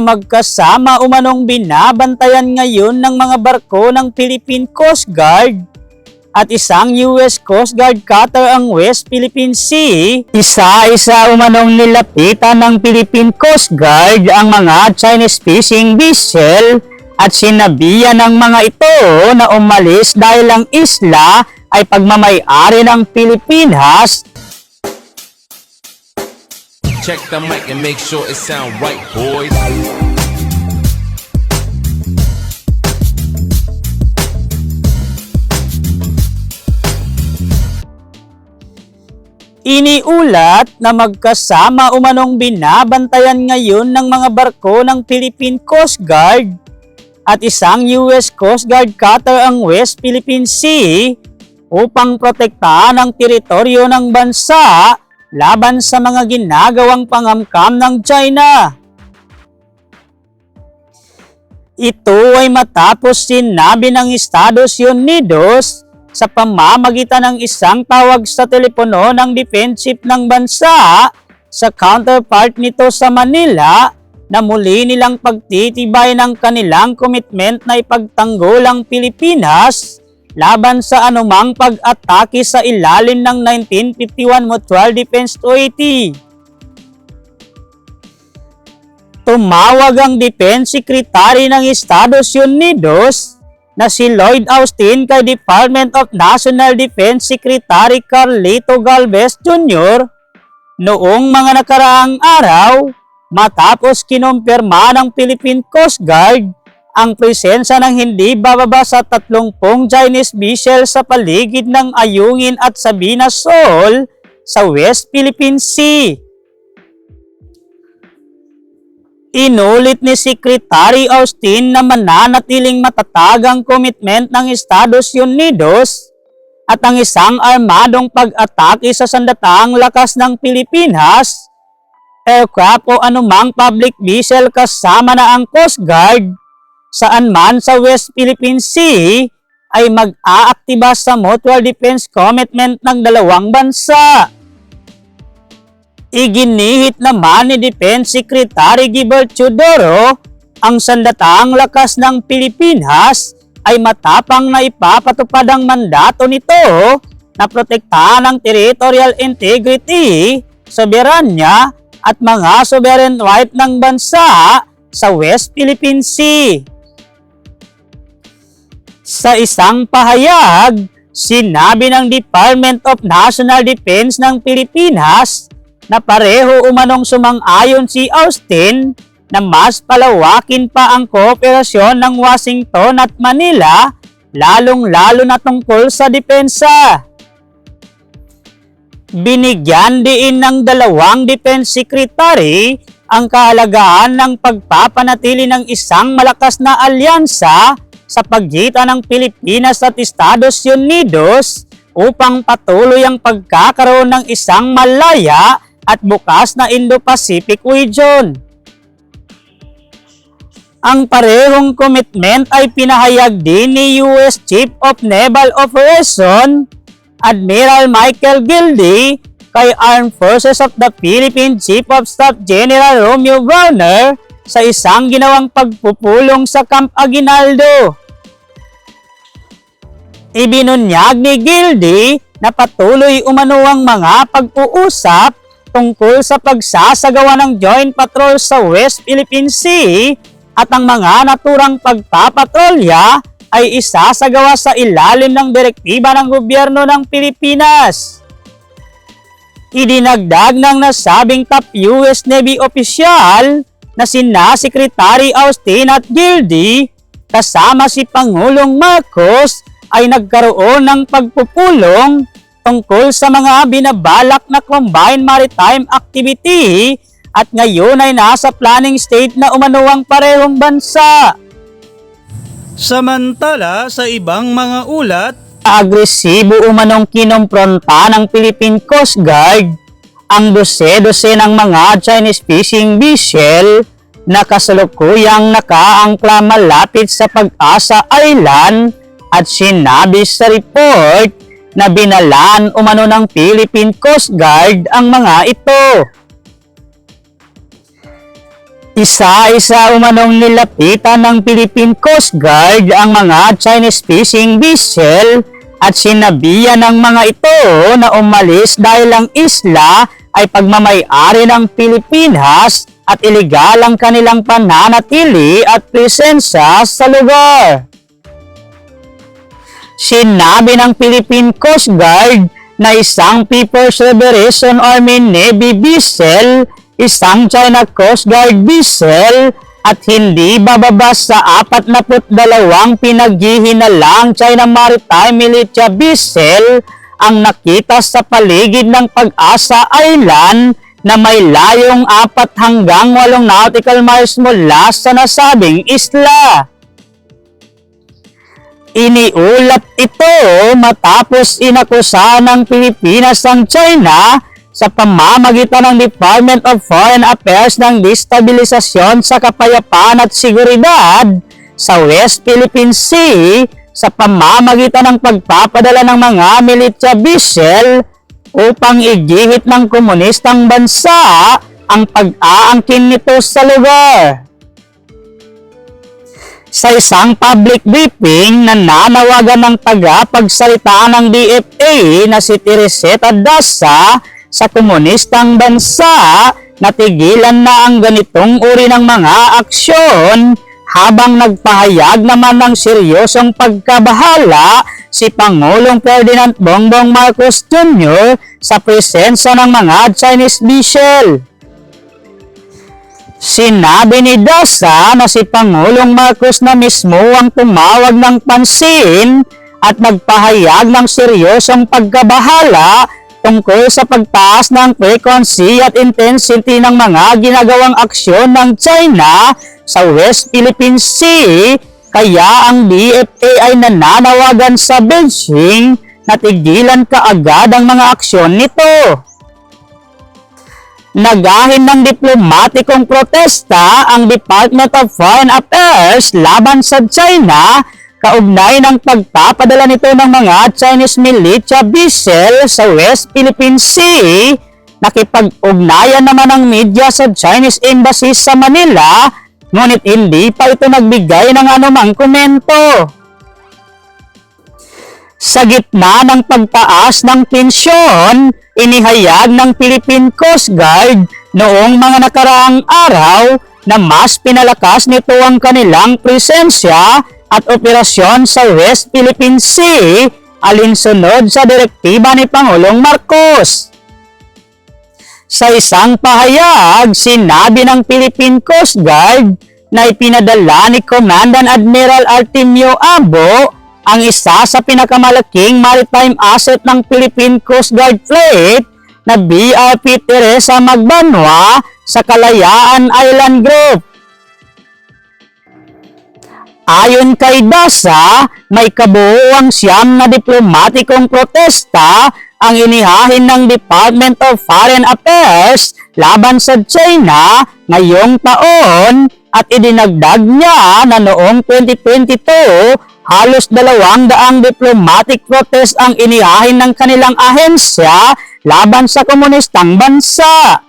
magkasama umanong binabantayan ngayon ng mga barko ng Philippine Coast Guard at isang US Coast Guard cutter ang West Philippine Sea. Isa-isa umanong nilapitan ng Philippine Coast Guard ang mga Chinese fishing vessel at sinabihan ng mga ito na umalis dahil ang isla ay pagmamayari ng Pilipinas Check the mic and make sure it sound right, boys. Iniulat na magkasama umanong binabantayan ngayon ng mga barko ng Philippine Coast Guard at isang US Coast Guard cutter ang West Philippine Sea upang protektahan ang teritoryo ng bansa laban sa mga ginagawang pangamkam ng China. Ito ay matapos sinabi ng Estados Unidos sa pamamagitan ng isang tawag sa telepono ng defense chief ng bansa sa counterpart nito sa Manila na muli nilang pagtitibay ng kanilang commitment na ipagtanggol ang Pilipinas laban sa anumang pag-atake sa ilalim ng 1951 Mutual Defense Treaty. Tumawag ang Defense Secretary ng Estados Unidos na si Lloyd Austin kay Department of National Defense Secretary Carlito Galvez Jr. noong mga nakaraang araw matapos kinumpirma ng Philippine Coast Guard ang presensya ng hindi bababa sa 30 Chinese vessel sa paligid ng Ayungin at Sabina Shoal sa West Philippine Sea. Inulit ni Secretary Austin na mananatiling matatag ang commitment ng Estados Unidos at ang isang armadong pag-atake sa sandatang lakas ng Pilipinas, aircraft o anumang public vessel kasama na ang Coast Guard saan man sa West Philippine Sea ay mag-aaktiba sa mutual defense commitment ng dalawang bansa. Iginihit naman ni Defense Secretary Gilbert Teodoro ang sandatang lakas ng Pilipinas ay matapang na ipapatupad ang mandato nito na protektahan ang territorial integrity, soberanya at mga sovereign right ng bansa sa West Philippine Sea. Sa isang pahayag, sinabi ng Department of National Defense ng Pilipinas na pareho umanong sumang-ayon si Austin na mas palawakin pa ang kooperasyon ng Washington at Manila lalong-lalo na tungkol sa depensa. Binigyan din ng dalawang defense secretary ang kahalagaan ng pagpapanatili ng isang malakas na alyansa sa pagitan ng Pilipinas at Estados Unidos upang patuloy ang pagkakaroon ng isang malaya at bukas na Indo-Pacific region. Ang parehong commitment ay pinahayag din ni US Chief of Naval Operation Admiral Michael Gildy kay Armed Forces of the Philippine Chief of Staff General Romeo Browner sa isang ginawang pagpupulong sa Camp Aguinaldo. Ibinunyag ni Gildy na patuloy umano ang mga pag-uusap tungkol sa pagsasagawa ng joint patrol sa West Philippine Sea at ang mga naturang pagpapatrolya ay isasagawa sa ilalim ng direktiba ng gobyerno ng Pilipinas. Idinagdag ng nasabing top US Navy official na sina Secretary Austin at Gildy kasama si Pangulong Marcos ay nagkaroon ng pagpupulong tungkol sa mga binabalak na combined maritime activity at ngayon ay nasa planning state na umano ang parehong bansa. Samantala sa ibang mga ulat, agresibo umanong kinompronta ng Philippine Coast Guard ang dose-dose ng mga Chinese fishing vessel na kasalukuyang nakaangkla malapit sa Pag-asa Island at sinabi sa report na binalaan umano ng Philippine Coast Guard ang mga ito. Isa-isa umanong nilapitan ng Philippine Coast Guard ang mga Chinese fishing vessel at sinabihan ng mga ito na umalis dahil ang isla ay pagmamayari ng Pilipinas at ilegal ang kanilang pananatili at presensya sa lugar. Sinabi ng Philippine Coast Guard na isang People's Liberation Army Navy vessel, isang China Coast Guard vessel, at hindi bababa sa 42 pinaghihinalang China Maritime Militia vessel ang nakita sa paligid ng Pag-asa Island na may layong 4 hanggang 8 nautical miles mula sa nasabing isla. Iniulat ito matapos inakusahan ng Pilipinas ang China sa pamamagitan ng Department of Foreign Affairs ng destabilisasyon sa kapayapaan at seguridad sa West Philippine Sea sa pamamagitan ng pagpapadala ng mga militia vessel upang igihit ng komunistang bansa ang pag-aangkin nito sa lugar sa isang public briefing na nanawagan ng tagapagsalita ng DFA na si Teresita Dasa sa komunistang bansa na tigilan na ang ganitong uri ng mga aksyon habang nagpahayag naman ng seryosong pagkabahala si Pangulong Ferdinand Bongbong Marcos Jr. sa presensya ng mga Chinese vessel. Sinabi ni Dasa na si Pangulong Marcos na mismo ang tumawag ng pansin at nagpahayag ng seryosong pagkabahala tungkol sa pagtaas ng frequency at intensity ng mga ginagawang aksyon ng China sa West Philippine Sea kaya ang DFA ay nananawagan sa Beijing na tigilan kaagad ang mga aksyon nito. Nagahin ng diplomatikong protesta ang Department of Foreign Affairs laban sa China kaugnay ng pagpapadala nito ng mga Chinese militia vessel sa West Philippine Sea. Nakipag-ugnayan naman ang media sa Chinese Embassy sa Manila ngunit hindi pa ito nagbigay ng anumang komento. Sa gitna ng pagtaas ng tensyon, inihayag ng Philippine Coast Guard noong mga nakaraang araw na mas pinalakas nito ang kanilang presensya at operasyon sa West Philippine Sea alinsunod sa direktiba ni Pangulong Marcos. Sa isang pahayag, sinabi ng Philippine Coast Guard na ipinadala ni Commandant Admiral Artemio Abo ang isa sa pinakamalaking maritime asset ng Philippine Coast Guard Fleet na BRP Teresa Magbanwa sa Kalayaan Island Group. Ayon kay Dasa, may kabuuang siyam na diplomatikong protesta ang inihahin ng Department of Foreign Affairs laban sa China ngayong taon at idinagdag niya na noong 2022 halos dalawang daang diplomatic protest ang inihahin ng kanilang ahensya laban sa komunistang bansa.